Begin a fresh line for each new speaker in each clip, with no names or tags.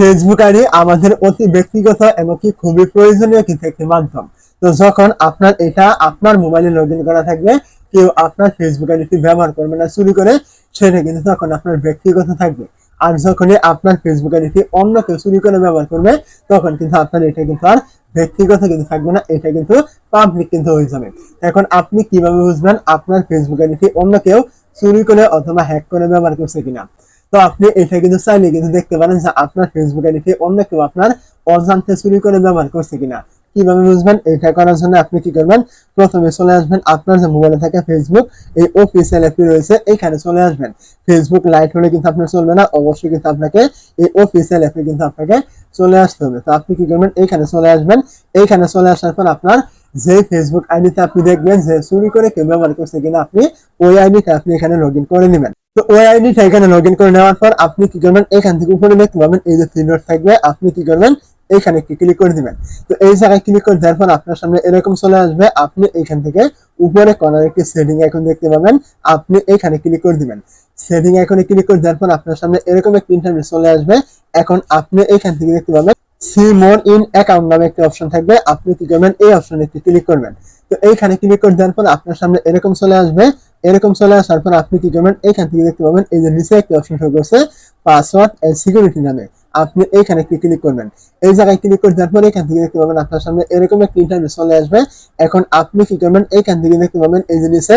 Facebook ID আমাদের অতি ব্যক্তিগত এবং কি খুবই প্রয়োজনীয় কিন্তু একটি মাধ্যম। তো যখন আপনার এটা আপনার মোবাইলে লগ করা থাকবে, কেউ আপনার ফেসবুক আইডিটি ব্যবহার করবে না, চুরি করে, সেটা কিন্তু তখন আপনার ব্যক্তিগত থাকবে। আর যখনই আপনার ফেসবুক আইডিটি অন্য কেউ চুরি করে ব্যবহার করবে, তখন কিন্তু আপনার এটা কিন্তু আর ব্যক্তিগত কিন্তু থাকবে না, এটা কিন্তু পাবলিক কিন্তু হয়ে যাবে। এখন আপনি কীভাবে বুঝবেন আপনার ফেসবুক আইডিটি অন্য কেউ চুরি করে অথবা হ্যাক করে ব্যবহার করছে কিনা? তো আপনি এটা কিন্তু চাইলে কিন্তু দেখতে পারেন যে আপনার ফেসবুক আইডিটি অন্য কেউ আপনার অজান্তে চুরি করে ব্যবহার করছে কিনা। কীভাবে বুঝবেন? এটা করার জন্য আপনি কি করবেন? প্রথমে চলে আসবেন আপনার যে মোবাইলে থাকে ফেসবুক এই অফিসিয়াল অ্যাপটি রয়েছে, এখানে চলে আসবেন। ফেসবুক লাইট হলে কিন্তু আপনার চলবে না, অবশ্যই কিন্তু আপনাকে এই অফিসিয়াল অ্যাপে কিন্তু আপনাকে চলে আসতে হবে। তো আপনি কি করবেন? এখানে চলে আসবেন। এইখানে চলে আসার পর আপনার যে ফেসবুক আইডিতে আপনি দেখবেন যে চুরি করে কেউ ব্যবহার করছে কিনা, আপনি ওই আইডিটা আপনি এখানে লগ করে নেবেন। তো ওই আইডিটা এখানে লগ ইন করে নেওয়ার পর আপনি কি করবেন? এখান থেকে উপরে দেখতে পাবেন এই যে থ্রি ডট থাকবে। আপনি কি করবেন? এইখানে একটি ক্লিক করে দিবেন। তো এই জায়গায় ক্লিক করে দেওয়ার পর আপনার সামনে এরকম চলে আসবে। আপনি এখান থেকে উপরে কর্নার একটি সেটিং এখন দেখতে পাবেন। আপনি এখানে ক্লিক করে দিবেন। সেটিং আইকনে ক্লিক করে দেওয়ার পর আপনার সামনে এরকম একটি ইন্টারনেট চলে আসবে। এখন আপনি এখান থেকে দেখতে পাবেন সি মোর ইন অ্যাকাউন্ট নামে একটি অপশন থাকবে। আপনি কি করবেন? এই অপশনে একটি ক্লিক করবেন। তো এইখানে ক্লিক করে দেওয়ার পর আপনার সামনে এরকম চলে আসবে। এরকম চলে আসার পর আপনি কি করবেন? এইখান থেকে দেখতে পাবেন, এই যে নিচে একটি অপশন শো করছে পাসওয়ার্ড এন্ড সিকিউরিটি নামে। আপনি এইখানে একটি ক্লিক করবেন। এই জায়গায় ক্লিক করে দেওয়ার পর এখান থেকে দেখতে পাবেন আপনার সামনে এরকম একটি ইন্টারনেট চলে আসবে। এখন আপনি কি করবেন? এইখান থেকে দেখতে পাবেন, এই নিচে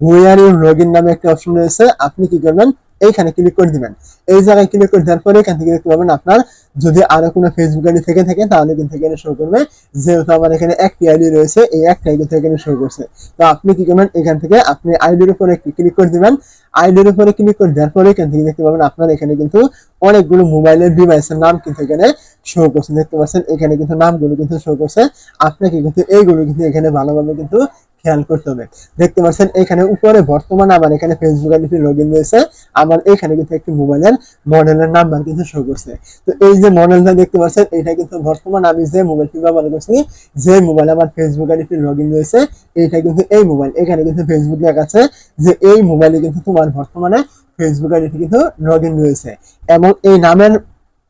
হুয়ার ইউ লগইন নামে একটি অপশন রয়েছে। আপনি কি করবেন? এইখানে ক্লিক করে দিবেন। এই জায়গায় ক্লিক করে দেওয়ার পরে এখান থেকে দেখতে পাবেন আপনার যদি আরও কোনো ফেসবুক আইডি থেকে থাকে, তাহলে কিন্তু এখানে শো করবে। যেহেতু আমার এখানে একটি আইডি রয়েছে, এই একটা আইডি থেকে এখানে শো করছে। তো আপনি কি করবেন? এখান থেকে আপনি আইডির উপরে ক্লিক করে দিবেন। আইডির উপরে ক্লিক করে দেওয়ার পরে এখান থেকে দেখতে পাবেন আপনার এখানে কিন্তু অনেকগুলো মোবাইলের ডিভাইসের নাম কিন্তু এখানে শো করছে। দেখতে পাচ্ছেন, এখানে কিন্তু নামগুলো কিন্তু শো করছে। আপনাকে কিন্তু এইগুলো কিন্তু এখানে ভালোভাবে কিন্তু খেয়াল করতে হবে। দেখতে পাচ্ছেন, এখানে উপরে বর্তমানে আমার এখানে ফেসবুক আইডি লগ ইন রয়েছে আমার এখানে কিন্তু একটি মোবাইলের মডেলের নাম্বার কিন্তু শো করছে। তো এই যে মডেলটা দেখতে পাচ্ছেন, এটা কিন্তু বর্তমান আমি যে মোবাইলটি ব্যবহার করছি, যে মোবাইল আমার ফেসবুক আইডি লগ ইন রয়েছে, এইটা কিন্তু এই মোবাইল এখানে কিন্তু ফেসবুক লেখা আছে যে এই মোবাইলে কিন্তু তোমার বর্তমানে ফেসবুক আইডি কিন্তু লগ ইন রয়েছে। এবং এই নামের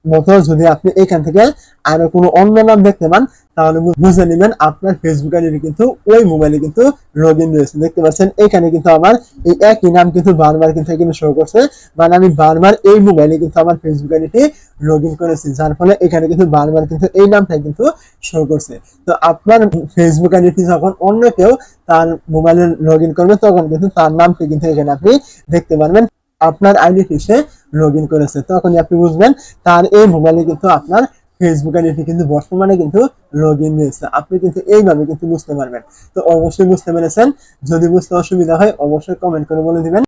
মতো যদি আপনি এখান থেকে আরও কোনো অন্য নাম দেখতে পান তাহলে বুঝে নেবেন আপনার ফেসবুক আইডি কিন্তু ওই মোবাইলে কিন্তু লগ ইন রয়েছে। দেখতে পাচ্ছেন, এখানে কিন্তু আমার এই একই নাম কিন্তু বারবার কিন্তু এখানে শো করছে। মানে আমি বারবার এই মোবাইলে কিন্তু আমার ফেসবুক আইডিটি লগ ইন করেছি, যার ফলে এখানে কিন্তু বারবার কিন্তু এই কিন্তু শো করছে। তো আপনার ফেসবুক আইডিটি যখন অন্য কেউ তার মোবাইলে লগ ইন করবে, তখন কিন্তু তার নামটি কিন্তু এখানে আপনি দেখতে পারবেন। আপনার আইডিটি সে লগ ইন করেছে। তখনই আপনি বুঝবেন, তার এই মোবাইলে কিন্তু আপনার ফেসবুক আইডিটি কিন্তু বর্তমানে কিন্তু লগ ইন রয়েছে। আপনি কিন্তু এইভাবে কিন্তু বুঝতে পারবেন। তো অবশ্যই বুঝতে পেরেছেন। যদি বুঝতে অসুবিধা হয়, অবশ্যই কমেন্ট করে বলে দিবেন।